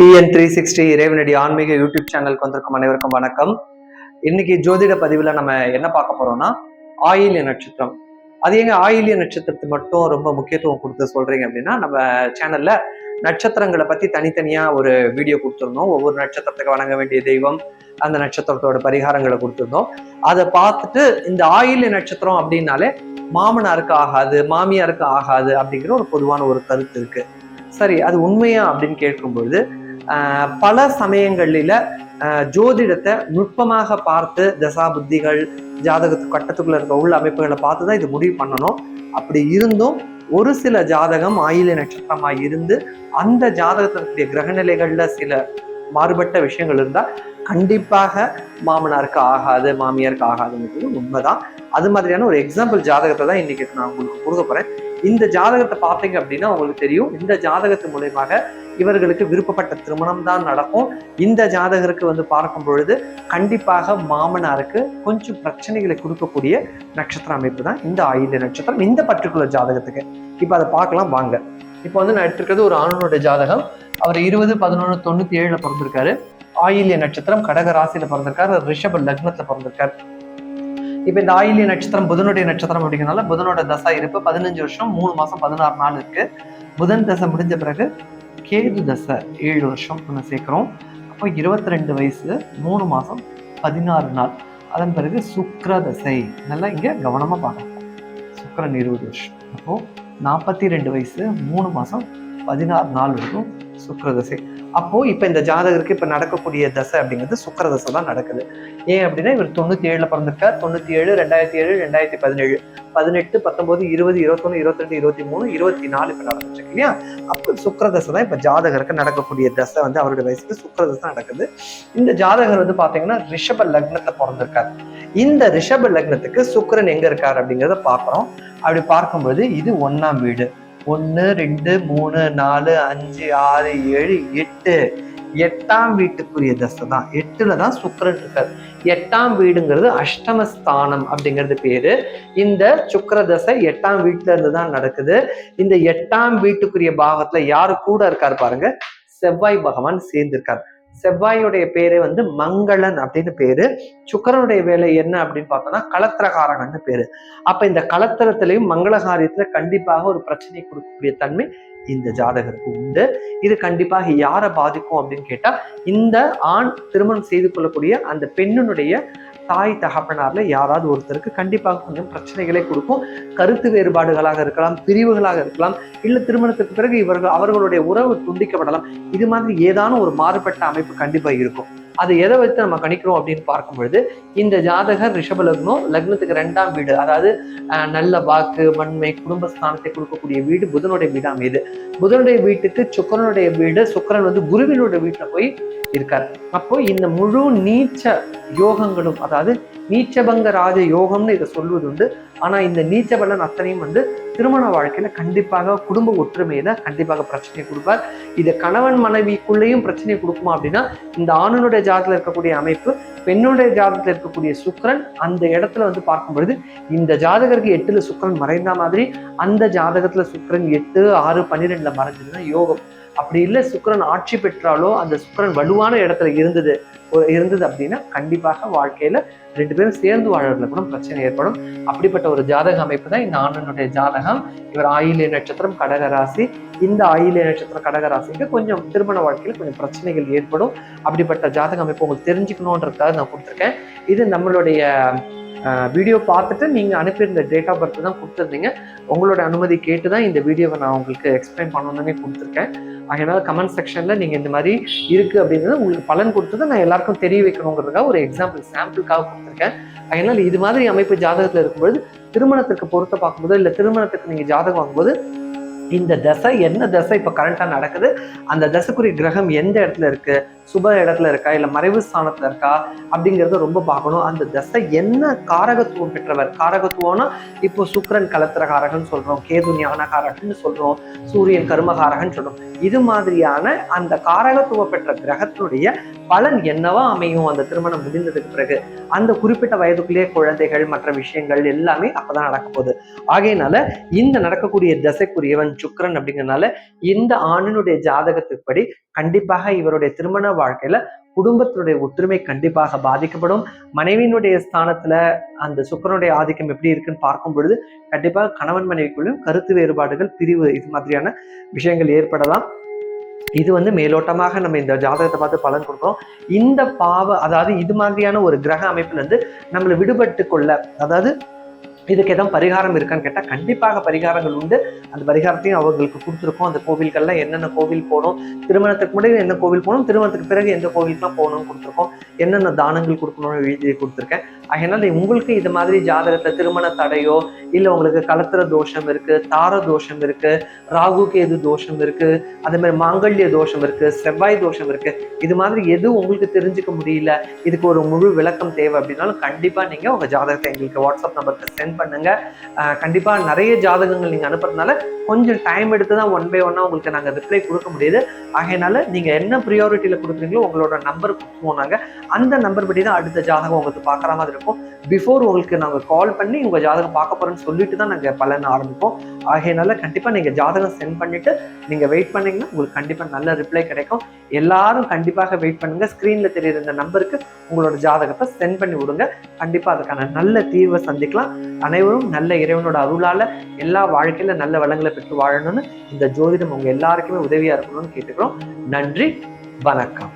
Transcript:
TN three sixty இறைவனடி ஆன்மீக YouTube சேனலுக்கு வந்திருக்கும் அனைவருக்கும் வணக்கம். இன்னைக்கு ஜோதிட பதிவில் நம்ம என்ன பார்க்க போறோம்னா ஆயில்ய நட்சத்திரம். அது எங்க ஆயில்ய நட்சத்திரத்தை மட்டும் ரொம்ப முக்கியத்துவம் கொடுத்து சொல்றீங்க அப்படின்னா நம்ம சேனல்ல நட்சத்திரங்களை பத்தி தனித்தனியா ஒரு வீடியோ கொடுத்துருந்தோம். ஒவ்வொரு நட்சத்திரத்துக்கு வணங்க வேண்டிய தெய்வம் அந்த நட்சத்திரத்தோட பரிகாரங்களை கொடுத்துருந்தோம். அதை பார்த்துட்டு இந்த ஆயில்ய நட்சத்திரம் அப்படின்னாலே மாமனாருக்கு ஆகாது மாமியாருக்கு ஆகாது அப்படிங்கிற ஒரு பொதுவான ஒரு கருத்து இருக்கு. சரி அது உண்மையா அப்படின்னு கேட்கும்பொழுது பல சமயங்களில ஜோதிடத்தை நுட்பமாக பார்த்து தசா புத்திகள் ஜாதகத்து கட்டத்துக்குள்ள இருக்க உள்ள அமைப்புகளை பார்த்து தான் இது முடிவு பண்ணணும். அப்படி இருந்தும் ஒரு சில ஜாதகம் ஆயில நட்சத்திரமா இருந்து அந்த ஜாதகத்திற்குரிய கிரகநிலைகளில் சில மாறுபட்ட விஷயங்கள் இருந்தா கண்டிப்பாக மாமனாருக்கு ஆகாது மாமியாருக்கு ஆகாதுங்கிறது உண்மைதான். அது மாதிரியான ஒரு எக்ஸாம்பிள் ஜாதகத்தை தான் இன்னைக்கு நான் உங்களுக்கு கொடுக்க போறேன். இந்த ஜாதகத்தை பார்த்தீங்க அப்படின்னா உங்களுக்கு தெரியும். இந்த ஜாதகத்து மூலயமாக இவர்களுக்கு விருப்பப்பட்ட திருமணம் தான் நடக்கும். இந்த ஜாதகருக்கு வந்து பார்க்கும் பொழுது கண்டிப்பாக மாமனாருக்கு கொஞ்சம் பிரச்சனைகளை கொடுக்கக்கூடிய நட்சத்திர அமைப்பு தான் இந்த ஆயுத நட்சத்திரம். இந்த பர்டிகுலர் ஜாதகத்துக்கு. இப்போ அதை பார்க்கலாம் வாங்க. இப்போ வந்து நான் எடுத்துருக்கிறது ஒரு ஆணுடைய ஜாதகம். அவர் இருபது பதினொன்று தொண்ணூற்றி ஏழில் பிறந்திருக்காரு. ஆயில்ய நட்சத்திரம் கடக ராசியில் பிறந்திருக்காரு. ரிஷப லக்னத்தில் பிறந்திருக்காரு. இப்போ இந்த ஆயிலிய நட்சத்திரம் புதனுடைய நட்சத்திரம் அப்படிங்கிறனால புதனோட தசா இருப்பு பதினஞ்சு வருஷம் மூணு மாதம் பதினாறு நாள் இருக்கு. புதன் தசை முடிஞ்ச பிறகு கேது தசை ஏழு வருஷம் நம்ம சேர்க்குறோம். அப்போ இருபத்தி ரெண்டு வயசு மூணு மாதம் பதினாறு நாள். அதன் பிறகு சுக்கர தசை. நல்லா இங்கே கவனமாக பார்க்கணும். சுக்கரன் இருபது வருஷம். அப்போது நாற்பத்தி ரெண்டு வயசு மூணு மாதம் பதினாறு நாள் வரைக்கும் சுக்கர தசை. அப்போ இப்போ இந்த ஜாதகருக்கு இப்போ நடக்கக்கூடிய தசை அப்படிங்கிறது சுக்கர தசை தான் நடக்குது. ஏன் அப்படின்னா இவர் தொண்ணூத்தி ஏழுல பிறந்திருக்கார். தொண்ணூற்றி ஏழு ரெண்டாயிரத்தி ஏழு ரெண்டாயிரத்தி பதினேழு பதினெட்டு பத்தொம்போது இருபது இருபத்தொன்னு இருபத்தெட்டு இருபத்தி மூணு இருபத்தி நாலு இப்போ நடந்துச்சு இல்லையா? அப்போ சுக்கர தசை தான் இப்போ ஜாதகருக்கு நடக்கக்கூடிய தசை வந்து அவருடைய வயசுக்கு சுக்கர தசை நடக்குது. இந்த ஜாதகர் வந்து பார்த்தீங்கன்னா ரிஷப லக்னத்தை பிறந்திருக்கார். இந்த ரிஷப லக்னத்துக்கு சுக்கரன் எங்க இருக்கார் அப்படிங்கிறத பார்க்குறோம் அப்படி பார்க்கும்போது இது ஒன்றாம் வீடு. ஒன்று ரெண்டு மூணு நாலு அஞ்சு ஆறு ஏழு எட்டு. எட்டாம் வீட்டுக்குரிய தசை தான். எட்டுல தான் சுக்கரன் இருக்கார். எட்டாம் வீடுங்கிறது அஷ்டமஸ்தானம் அப்படிங்கிறது பேரு. இந்த சுக்கர தசை எட்டாம் வீட்டுல இருந்து தான் நடக்குது. இந்த எட்டாம் வீட்டுக்குரிய பாகத்துல யாரு கூட இருக்காரு பாருங்க? செவ்வாய் பகவான் சேர்ந்திருக்கார். செவ்வாயுடைய பேரு வந்து மங்களன் அப்படின்னு பேரு. சுக்கரனுடைய வேலை என்ன அப்படின்னு பார்த்தோம்னா கலத்திரகாரகன்னு பேரு. அப்ப இந்த கலத்திரத்திலையும் மங்களகாரியத்துல கண்டிப்பாக ஒரு பிரச்சனை கொடுக்கக்கூடிய தன்மை இந்த ஜாதகருக்கு உண்டு. இது கண்டிப்பாக யாரை பாதிக்கும் அப்படின்னு கேட்டா இந்த ஆண் திருமணம் செய்து கொள்ளக்கூடிய அந்த பெண்ணினுடைய தாய் தகப்பனார்ல யாராவது ஒருத்தருக்கு கண்டிப்பாக கொஞ்சம் பிரச்சனைகளை கொடுக்கும். கருத்து வேறுபாடுகளாக இருக்கலாம் பிரிவுகளாக இருக்கலாம் இல்ல திருமணத்துக்கு பிறகு இவர்கள் அவர்களுடைய உறவு துண்டிக்கப்படலாம். இது மாதிரி ஏதான ஒரு மாறுபட்ட அமைப்பு கண்டிப்பா இருக்கும். அது எதை வைத்து நம்ம கணிக்கிறோம் அப்படின்னு பார்க்கும் பொழுது இந்த ஜாதகர் ரிஷப லக்னம் லக்னத்துக்கு ரெண்டாம் வீடு அதாவது நல்ல வாக்கு வன்மை குடும்பஸ்தானத்தை கொடுக்கக்கூடிய வீடு புதனுடைய வீடு இது. புதனுடைய வீட்டுக்கு சுக்கரனுடைய வீடு சுக்கரன் வந்து குருவினுடைய வீட்டுல போய் இருக்கார். அப்போ இந்த முழு நீச்ச யோகங்களும் அதாவது நீச்சபங்க ராஜ யோகம்னு இதை சொல்வது உண்டு ஆனா இந்த நீச்ச பலன் அத்தனையும் வந்து திருமண வாழ்க்கையில கண்டிப்பாக குடும்ப ஒற்றுமையில கண்டிப்பாக பிரச்சனை கொடுப்பார். இது கணவன் மனைவிக்குள்ளேயும் பிரச்சனை கொடுக்குமா அப்படின்னா இந்த ஆணுனுடைய ஜாதத்தில் இருக்கக்கூடிய அமைப்பு பெண்ணுடைய ஜாதகத்துல இருக்கக்கூடிய சுக்கிரன் அந்த இடத்துல வந்து பார்க்கும் பொழுது இந்த ஜாதகருக்கு எட்டுல சுக்கரன் மறைந்த மாதிரி அந்த ஜாதகத்துல சுக்கரன் எட்டு ஆறு பன்னிரெண்டுல மறைஞ்சதுன்னா யோகம். அப்படி இல்லை சுக்கரன் ஆட்சி பெற்றாலோ அந்த சுக்கிரன் வலுவான இடத்துல இருந்தது ஒரு- இருந்தது அப்படின்னா கண்டிப்பாக வாழ்க்கையில ரெண்டு பேரும் சேர்ந்து வாழறதுல கூட பிரச்சனை ஏற்படும். அப்படிப்பட்ட ஒரு ஜாதக அமைப்பு தான் இந்த ஆணனுடைய ஜாதகம். இவர் ஆயிலே நட்சத்திரம் கடக ராசி. இந்த ஆயிலே நட்சத்திரம் கடக ராசிக்கு கொஞ்சம் திருமண வாழ்க்கையில கொஞ்சம் பிரச்சனைகள் ஏற்படும். அப்படிப்பட்ட ஜாதக அமைப்பு உங்களுக்கு தெரிஞ்சுக்கணுன்றதுக்காக நான் கொடுத்துருக்கேன். இது நம்மளுடைய வீடியோ பார்த்துட்டு நீங்கள் அனுப்பியிருந்த டேட் ஆஃப் பர்த் தான் கொடுத்துருந்தீங்க. உங்களோட அனுமதி கேட்டு தான் இந்த வீடியோவை நான் உங்களுக்கு எக்ஸ்பிளைன் பண்ணணுன்னே கொடுத்துருக்கேன். அதனால கமெண்ட் செக்ஷனில் நீங்கள் இந்த மாதிரி இருக்குது அப்படிங்கிறது உங்களுக்கு பலன் கொடுத்தது நான் எல்லாருக்கும் தெரிய வைக்கணுங்கிறதுக்காக ஒரு எக்ஸாம்பிள் சாம்பிளுக்காக கொடுத்துருக்கேன். அதனால் இது மாதிரி அமைப்பு ஜாதகத்தில் இருக்கும்போது திருமணத்திற்கு பொறுத்த பார்க்கும்போது இல்லை திருமணத்துக்கு நீங்கள் ஜாதகம் வாங்கும்போது இந்த தசை என்ன தசை இப்ப கரண்டா நடக்குது? அந்த தசைக்குரிய கிரகம் எந்த இடத்துல இருக்கு? சுப இடத்துல இருக்கா? இல்ல மறைவு ஸ்தானத்தில் இருக்கா? அப்படிங்கிறத ரொம்ப பார்க்கணும். அந்த தசை என்ன காரகத்துவம் பெற்றவர்? காரகத்துவம்னா இப்போ சுக்கிரன் கலத்திரகாரகன் சொல்றோம் கேது ஞானகாரகன் சொல்றோம் சூரியன் கருமகாரகன் சொல்றோம். இது மாதிரியான அந்த காரகத்துவம் பெற்ற கிரகத்தினுடைய பலன் என்னவா அமையும்? அந்த திருமணம் முடிந்ததுக்கு பிறகு. அந்த குறிப்பிட்ட வயதுக்குள்ளேயே குழந்தைகள் மற்ற விஷயங்கள் எல்லாமே அப்பதான் நடக்க போகுது. ஆகையினால இந்த நடக்கக்கூடிய தசைக்குரியவன் காரகன் சுக்கிரன் அப்படிங்கறதுனால இந்த ஆணினுடைய ஜாதகத்துப்படி கண்டிப்பாக இவருடைய திருமண வாழ்க்கையில குடும்பத்தினுடைய ஒற்றுமை கண்டிப்பாக பாதிக்கப்படும். மனைவியினுடைய ஸ்தானத்துல அந்த சுக்கரனுடைய ஆதிக்கம் எப்படி இருக்குன்னு பார்க்கும் பொழுது கண்டிப்பாக கணவன் மனைவிக்குள்ளும் கருத்து வேறுபாடுகள் பிரிவு இது மாதிரியான விஷயங்கள் ஏற்படலாம். இது வந்து மேலோட்டமாக நம்ம இந்த ஜாதகத்தை பார்த்து பலன் கொடுக்குறோம். இந்த பாவ அதாவது இது மாதிரியான ஒரு கிரக அமைப்புல இருந்து நம்மளை விடுபட்டு கொள்ள அதாவது இதுக்கு எதாவது பரிகாரம் இருக்கான்னு கேட்டால் கண்டிப்பாக பரிகாரங்கள் உண்டு. அந்த பரிகாரத்தையும் அவர்களுக்கு கொடுத்துருக்கோம். அந்த கோவில்களில் என்னென்ன கோவில் போகணும் திருமணத்துக்கு முன்னாடி என்ன கோவில் போகணும் திருமணத்துக்கு பிறகு எந்த கோவிலுக்குலாம் போகணும்னு கொடுத்துருக்கோம். என்னென்ன தானங்கள் கொடுக்கணும்னு எழுதி கொடுத்துருக்கேன். அதனால உங்களுக்கு இது மாதிரி ஜாதகத்தை திருமண தடையோ இல்லை உங்களுக்கு கலத்திர தோஷம் இருக்கு தார தோஷம் இருக்கு ராகு கேது தோஷம் இருக்கு அதே மாதிரி மாங்கல்ய தோஷம் இருக்கு செவ்வாய் தோஷம் இருக்கு இது மாதிரி எது உங்களுக்கு தெரிஞ்சுக்க முடியல இதுக்கு ஒரு முழு விளக்கம் தேவை அப்படின்னாலும் கண்டிப்பா நீங்க உங்க ஜாதகத்தை எங்களுக்கு வாட்ஸ்அப் நம்பருக்கு சென்ட் பண்ணுங்க. கண்டிப்பாக கண்டிப்பா நிறைய ஜாதகங்கள் நீங்க அனுப்புறதுனால கொஞ்சம் டைம் எடுத்து தான் ஒன் பை ஒன்னா உங்களுக்கு நாங்கள் ரிப்ளை கொடுக்க முடியுது. ஆகையினால நீங்க என்ன ப்ரியாரிட்டியில கொடுக்குறீங்களோ உங்களோட நம்பர் கொடுத்துருவோம் நாங்க அந்த நம்பர் படி தான் அடுத்த ஜாதகம் உங்களுக்கு பார்க்குற மாதிரி இருக்கும். பிஃபோர் உங்களுக்கு நாங்கள் கால் பண்ணி உங்கள் ஜாதகம் பார்க்க போகிறோன்னு சொல்லிட்டு தான் நாங்கள் பலன் ஆரம்பிப்போம். ஆகையினால கண்டிப்பாக நீங்கள் ஜாதகம் சென்ட் பண்ணிட்டு நீங்கள் வெயிட் பண்ணீங்கன்னா உங்களுக்கு கண்டிப்பாக நல்ல ரிப்ளை கிடைக்கும். எல்லாரும் கண்டிப்பாக வெயிட் பண்ணுங்க. ஸ்க்ரீனில் தெரியுற இந்த நம்பருக்கு உங்களோட ஜாதகத்தை சென்ட் பண்ணி விடுங்க. கண்டிப்பாக அதுக்கான நல்ல தீர்வை சந்திக்கலாம். அனைவரும் நல்ல இறைவனோட அருளால எல்லா வாழ்க்கையில நல்ல வளங்களை பெற்று வாழணும்னு இந்த ஜோதிடம் உங்க எல்லாருக்குமே உதவியா இருக்கணும்னு கேட்டுக்கிறோம். நன்றி. வணக்கம்.